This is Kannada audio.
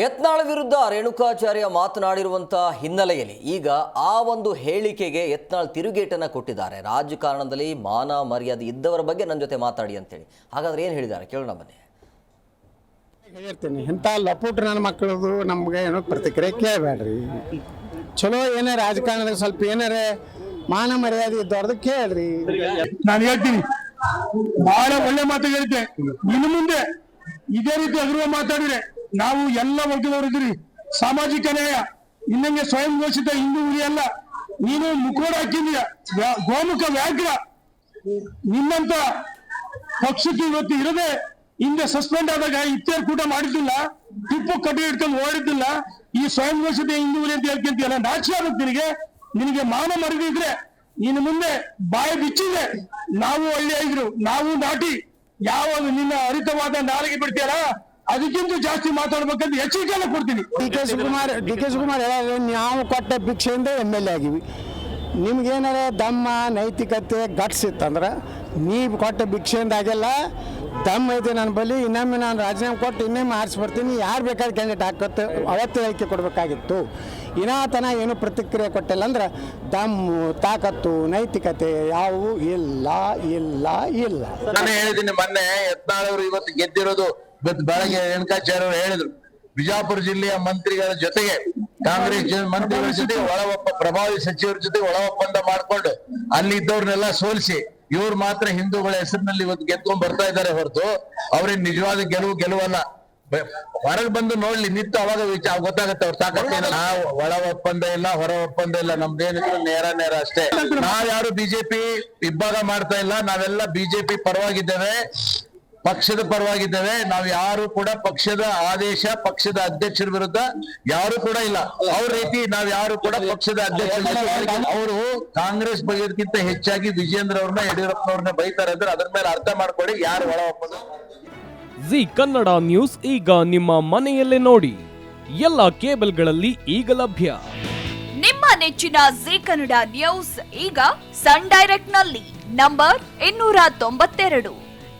ಯತ್ನಾಳ ವಿರುದ್ಧ ರೇಣುಕಾಚಾರ್ಯ ಮಾತನಾಡಿರುವಂತಹ ಹಿನ್ನೆಲೆಯಲ್ಲಿ ಈಗ ಆ ಒಂದು ಹೇಳಿಕೆಗೆ ಯತ್ನಾಳ್ ತಿರುಗೇಟನ್ನು ಕೊಟ್ಟಿದ್ದಾರೆ. ರಾಜಕಾರಣದಲ್ಲಿ ಮಾನ ಮರ್ಯಾದೆ ಇದ್ದವರ ಬಗ್ಗೆ ನನ್ನ ಜೊತೆ ಮಾತಾಡಿ ಅಂತೇಳಿ. ಹಾಗಾದ್ರೆ ಏನು ಹೇಳಿದ್ದಾರೆ? ಕೇಳೋಣ ಬನ್ನಿ. ಹೇಳ್ತೀನಿ ಇಂಥ ಲಪುಟ್ ನನ್ನ ಮಕ್ಕಳದು ನಮ್ಗೆ ಏನೋ ಪ್ರತಿಕ್ರಿಯೆ ಕೇಳಬೇಡ್ರಿ. ಚಲೋ ಏನೇ ರಾಜಕಾರಣದಾಗ ಸ್ವಲ್ಪ ಏನಾರ ಮಾನ ಮರ್ಯಾದೆ ಇದ್ದವ್ರದ್ದು ಕೇಳ್ರಿ. ನಾನು ಹೇಳ್ತೀನಿ ಬಹಳ ಒಳ್ಳೆ ಮಾತು ಹೇಳಿದ್ದೆ. ಇನ್ನು ಮುಂದೆ ಇದೇ ರೀತಿ ಅಗರ್ವ ಮಾತಾಡಿದ್ರೆ ನಾವು ಎಲ್ಲ ವರ್ಗದವರು ಇದ್ರಿ ಸಾಮಾಜಿಕ ನ್ಯಾಯ, ಇನ್ನಂಗೆ ಸ್ವಯಂ ಘೋಷಿತ ಹಿಂದೂ ಅಲ್ಲ ನೀನು ಮುಖೋಡ ಹಾಕಿದೀಯ ಗೋಮುಖ ವ್ಯಾಘ್ರ. ನಿನ್ನಂತ ಪಕ್ಷಕ್ಕೆ ಇವತ್ತು ಇರದೆ, ಹಿಂದೆ ಸಸ್ಪೆಂಡ್ ಆದಾಗ ಇತ್ಯರ್ ಕೂಟ ಮಾಡಿದ್ದಿಲ್ಲ, ಟಿಪ್ಪು ಕಟ್ಟಿ ಹಿಡ್ಕೊಂಡು ಓಡಿದ್ದಿಲ್ಲ, ಈ ಸ್ವಯಂ ಘೋಷಿತ ಹಿಂದೂ ಉಳಿ ಅಂತ ಹೇಳ್ಕೊಂತೀಯಲ್ಲ ನಾಚಿ ಆಗುತ್ತೆ ನಿನಗೆ. ನಿನಗೆ ಮಾನ ಮರದಿದ್ರೆ ನಿನ್ನ ಮುಂದೆ ಬಾಯಿ ಬಿಚ್ಚಿದ್ರೆ ನಾವು ಹಳ್ಳಿ ಇದ್ರು ನಾವು ನಾಟಿ. ಯಾವ ನಿನ್ನ ಹರಿತವಾದ ನಾಲಿಗೆ ಬಿಡ್ತೀಯಲ್ಲ ಅದಕ್ಕಿಂತ ಜಾಸ್ತಿ ಮಾತಾಡ್ಬೇಕಂತ ಎಚ್ಚರಿಕೆಯನ್ನು ಕೊಡ್ತೀನಿ. D K Shivakumar D K Shivakumar ಹೇಳೋದು ನಾವು ಕೊಟ್ಟ ಭಿಕ್ಷೆಯಿಂದ ಎಂ ಎಲ್ ಎ ಆಗಿವಿ. ನಿಮ್ಗೇನಾರ ದಮ್ಮ ನೈತಿಕತೆ ಗಟ್ಸ್ ಇತ್ತಂದ್ರೆ ನೀವು ಕೊಟ್ಟ ಭಿಕ್ಷೆಯಿಂದ ಆಗಿಲ್ಲ. ದಮ್ಮ ಐತೆ ನನ್ನ ಬಳಿ ಇನ್ನೊಮ್ಮೆ ನಾನು ರಾಜೀನಾಮೆ ಕೊಟ್ಟು ಇನ್ನೊಮ್ಮೆ ಆರಿಸ್ಬಿಡ್ತೀನಿ. ಬರ್ತೀನಿ ಯಾರು ಬೇಕಾದ್ರೆ ಕ್ಯಾಂಡಿಡೇಟ್ ಹಾಕತ್ತೆ ಅವತ್ತು ಹೇಳಿಕೆ ಕೊಡಬೇಕಾಗಿತ್ತು. ಇನ್ನಾತನ ಏನು ಪ್ರತಿಕ್ರಿಯೆ ಕೊಟ್ಟಿಲ್ಲ ಅಂದ್ರೆ ದಮ್ಮು ತಾಕತ್ತು ನೈತಿಕತೆ ಯಾವುವು ಇಲ್ಲ ಇಲ್ಲ ಇಲ್ಲ. ನಾನು ಹೇಳಿದ್ದೀನಿ ಮೊನ್ನೆ ಯತ್ನಾಳವರು ಇವತ್ತು ಗೆದ್ದಿರೋದು ಇವತ್ತು ಬೆಳಗ್ಗೆ ರೇಣುಕಾಚಾರ್ಯ ಅವರು ಹೇಳಿದ್ರು ಬಿಜಾಪುರ ಜಿಲ್ಲೆಯ ಮಂತ್ರಿಗಳ ಜೊತೆಗೆ ಕಾಂಗ್ರೆಸ್ ಮಂತ್ರಿಗಳ ಜೊತೆ ಒಳ ಒಪ್ಪ ಪ್ರಭಾವಿ ಸಚಿವರ ಜೊತೆ ಒಳ ಒಪ್ಪಂದ ಮಾಡ್ಕೊಂಡು ಅಲ್ಲಿ ಇದ್ದವ್ರನ್ನೆಲ್ಲ ಸೋಲಿಸಿ ಇವ್ರು ಮಾತ್ರ ಹಿಂದೂಗಳ ಹೆಸರಿನಲ್ಲಿ ಇವತ್ತು ಗೆದ್ಕೊಂಡ್ ಬರ್ತಾ ಇದ್ದಾರೆ ಹೊರತು ಅವ್ರೇನ್ ನಿಜವಾದ ಗೆಲುವು ಗೆಲುವಲ್ಲ. ಹೊರಗೆ ಬಂದು ನೋಡ್ಲಿ ನಿಂತು ಅವಾಗ ವಿಚಾರ ಗೊತ್ತಾಗತ್ತೆ ಅವ್ರ ತಾಕತ್ತೆ ನಾವು ಒಳ ಒಪ್ಪಂದ ಇಲ್ಲ ಹೊರ ಒಪ್ಪಂದ ಇಲ್ಲ ನಮ್ದೇನಿದ್ರು ನೇರ ನೇರ ಅಷ್ಟೇ. ನಾವ್ ಯಾರು ಬಿಜೆಪಿ ಇಬ್ಬಾಗ ಮಾಡ್ತಾ ಇಲ್ಲ ನಾವೆಲ್ಲ ಬಿಜೆಪಿ ಪರವಾಗಿದ್ದೇವೆ. ಪಕ್ಷದ ಪರವಾಗಿದ್ದೇವೆ. ನಾವು ಯಾರು ಕೂಡ ಪಕ್ಷದ ಆದೇಶ ಪಕ್ಷದ ಅಧ್ಯಕ್ಷರ ವಿರುದ್ಧ ಯಾರು ಕೂಡ ಇಲ್ಲ. ಅವ್ರ ರೀತಿ ನಾವ್ ಯಾರು ಕೂಡ ಪಕ್ಷದ ಅಧ್ಯಕ್ಷರ ಅವರು ಕಾಂಗ್ರೆಸ್ ಬಗೆಗಿಂತ ಹೆಚ್ಚಾಗಿ ವಿಜೇಂದ್ರ ಅವ್ರನ್ನ ಯಡಿಯೂರಪ್ಪನವ್ರನ್ನ ಬೈತಾರೆ ಅಂದ್ರೆ ಅದ್ರ ಮೇಲೆ ಅರ್ಥ ಮಾಡ್ಕೊಳ್ಳಿ ಯಾರು ಒಳ ಒಪ್ಪದು ಜಿ ಕನ್ನಡ ನ್ಯೂಸ್ ಈಗ ನಿಮ್ಮ ಮನೆಯಲ್ಲೇ ನೋಡಿ. ಎಲ್ಲ ಕೇಬಲ್ಗಳಲ್ಲಿ ಈಗ ಲಭ್ಯ. ನಿಮ್ಮ ನೆಚ್ಚಿನ ಜಿ ಕನ್ನಡ ನ್ಯೂಸ್ ಈಗ ಸನ್ ಡೈರೆಕ್ಟ್ನಲ್ಲಿ ನಂಬರ್ ಇನ್ನೂರ ತೊಂಬತ್ತೆರಡು.